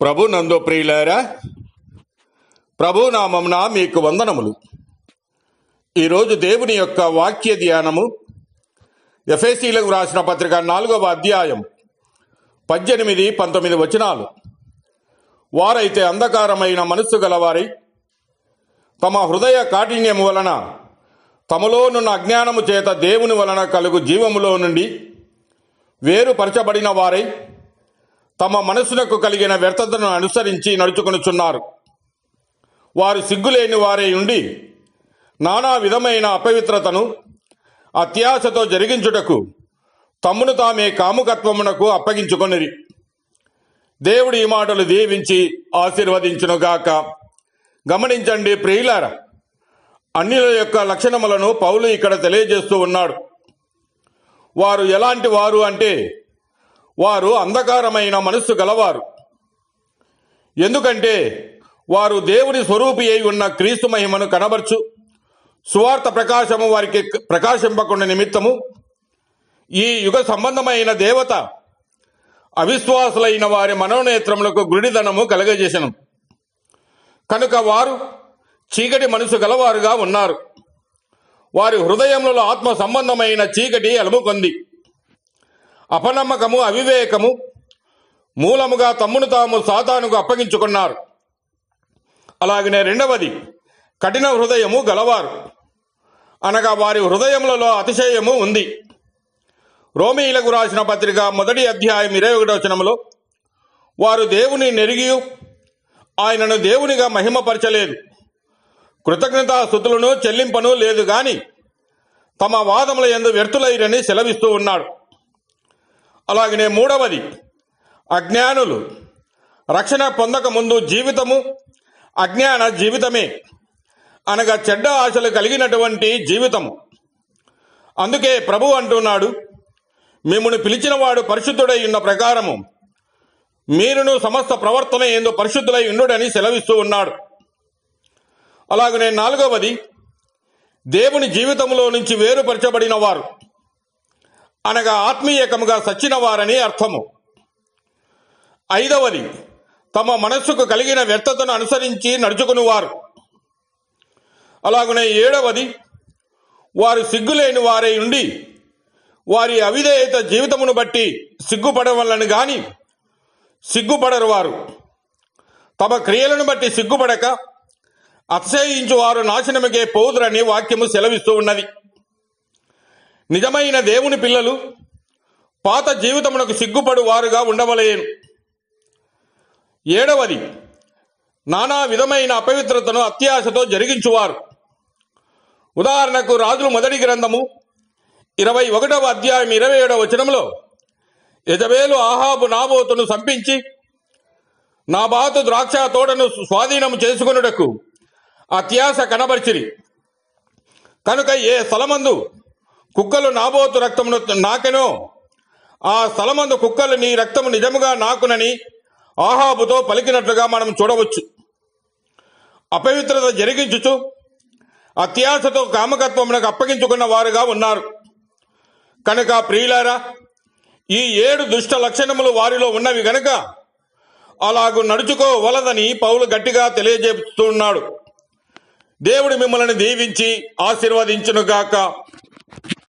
ప్రభు నందు ప్రియులారా ప్రభు నామమున మీకు వందనములు. ఈరోజు దేవుని యొక్క వాక్య ధ్యానము ఎఫ్ఎసీలకు రాసిన పత్రిక నాలుగవ అధ్యాయం పద్దెనిమిది పంతొమ్మిది వచనాలు. వారైతే అంధకారమైన మనస్సు గలవారై తమ హృదయ కాఠిన్యము వలన తమలోనున్న అజ్ఞానము చేత దేవుని వలన కలుగు జీవములో నుండి వేరుపరచబడిన వారై తమ మనసునకు కలిగిన వ్యర్థతను అనుసరించి నడుచుకొనుచున్నారు. వారు సిగ్గులేని వారే ఉండి నానా విధమైన అపవిత్రతను అత్యాశతో జరిగించుటకు తమ్మును తామే కాముకత్వమునకు అప్పగించుకొనిరి. దేవుడు ఈ మాటలు దీవించి ఆశీర్వదించునుగాక. గమనించండి ప్రియులార అన్నిల యొక్క లక్షణములను పౌలు ఇక్కడ తెలియజేస్తూ ఉన్నాడు. వారు ఎలాంటి వారు అంటే వారు అంధకారమైన మనస్సు గలవారు. ఎందుకంటే వారు దేవుని స్వరూపి అయి ఉన్న క్రీస్తు మహిమను కనబర్చు సువార్త ప్రకాశము వారికి ప్రకాశింపకుండా నిమిత్తము ఈ యుగ సంబంధమైన దేవత అవిశ్వాసులైన వారి మనోనేత్రములకు గుడిదనము కలగజేసను. కనుక వారు చీకటి మనసు గలవారుగా ఉన్నారు. వారి హృదయములలో ఆత్మ సంబంధమైన చీకటి అలుముకొంది. అపనమ్మకము అవివేకము మూలముగా తమ్మును తాము సాతానుకు అప్పగించుకున్నారు. అలాగనే రెండవది కఠిన హృదయము గలవారు. అనగా వారి హృదయములలో అతిశయము ఉంది. రోమీలకు రాసిన పత్రిక మొదటి అధ్యాయం ఇరవై ఒకటి వారు దేవుని నెరిగి ఆయనను దేవునిగా మహిమపరచలేదు. కృతజ్ఞతా స్థుతులను చెల్లింపను లేదు గాని తమ వాదముల ఎందు వ్యర్థులైరని సెలవిస్తూ ఉన్నాడు. అలాగనే మూడవది అజ్ఞానులు. రక్షణ పొందక ముందు జీవితము అజ్ఞాన జీవితమే. అనగా చెడ్డ ఆశలు కలిగినటువంటి జీవితము. అందుకే ప్రభు అంటున్నాడు మిమ్మల్ని పిలిచినవాడు పరిశుద్ధుడై ఉన్న ప్రకారము మీరును సమస్త ప్రవర్తన ఏందో పరిశుద్ధులై ఉండుడని సెలవిస్తూ ఉన్నాడు. అలాగనే నాలుగవది దేవుని జీవితంలో నుంచి వేరుపరచబడిన వారు. అనగా ఆత్మీయకముగా సచ్చినవారని అర్థము. ఐదవది తమ మనస్సుకు కలిగిన వ్యర్థతను అనుసరించి నడుచుకునివారు. అలాగనే ఏడవది వారు సిగ్గులేని వారై ఉండి వారి అవిధేయత జీవితమును బట్టి సిగ్గుపడవలను గాని సిగ్గుపడరు వారు తమ క్రియలను బట్టి సిగ్గుపడక అతిశయించు వారు నాశనమికే పోదురని వాక్యము సెలవిస్తూ ఉన్నది. నిజమైన దేవుని పిల్లలు పాత జీవితమునకు సిగ్గుపడు వారుగా ఉండవలేను ఏడవది నానా విధమైన అపవిత్రతను అత్యాశతో జరిగించువారు. ఉదాహరణకు రాజులు మొదటి గ్రంథము ఇరవై ఒకటవ అధ్యాయం ఇరవై ఏడవ వచనంలో యజవేలు ఆహాబు నాబోతును సంపించి నా బాతు ద్రాక్ష తోటను స్వాధీనము చేసుకొనుటకు అత్యాశ కనబరిచిరి. కనుక ఏ స్థలమందు కుక్కలు నాబోతు రక్తమును నాకెనో. ఆ స్థలమందు కుక్కలు నీ రక్తము నిజముగా నాకునని ఆహాబుతో పలికినట్లుగా మనం చూడవచ్చు. అపవిత్రత జరిగించుచు అత్యాశతో కామకత్వమునకు అప్పగించుకున్న వారుగా ఉన్నారు. కనుక ప్రియులారా ఈ ఏడు దుష్ట లక్షణములు వారిలో ఉన్నవి గనక అలాగు నడుచుకోవలదని పౌలు గట్టిగా తెలియజేస్తున్నాడు దేవుడు మిమ్మల్ని దీవించి ఆశీర్వదించునుగాక.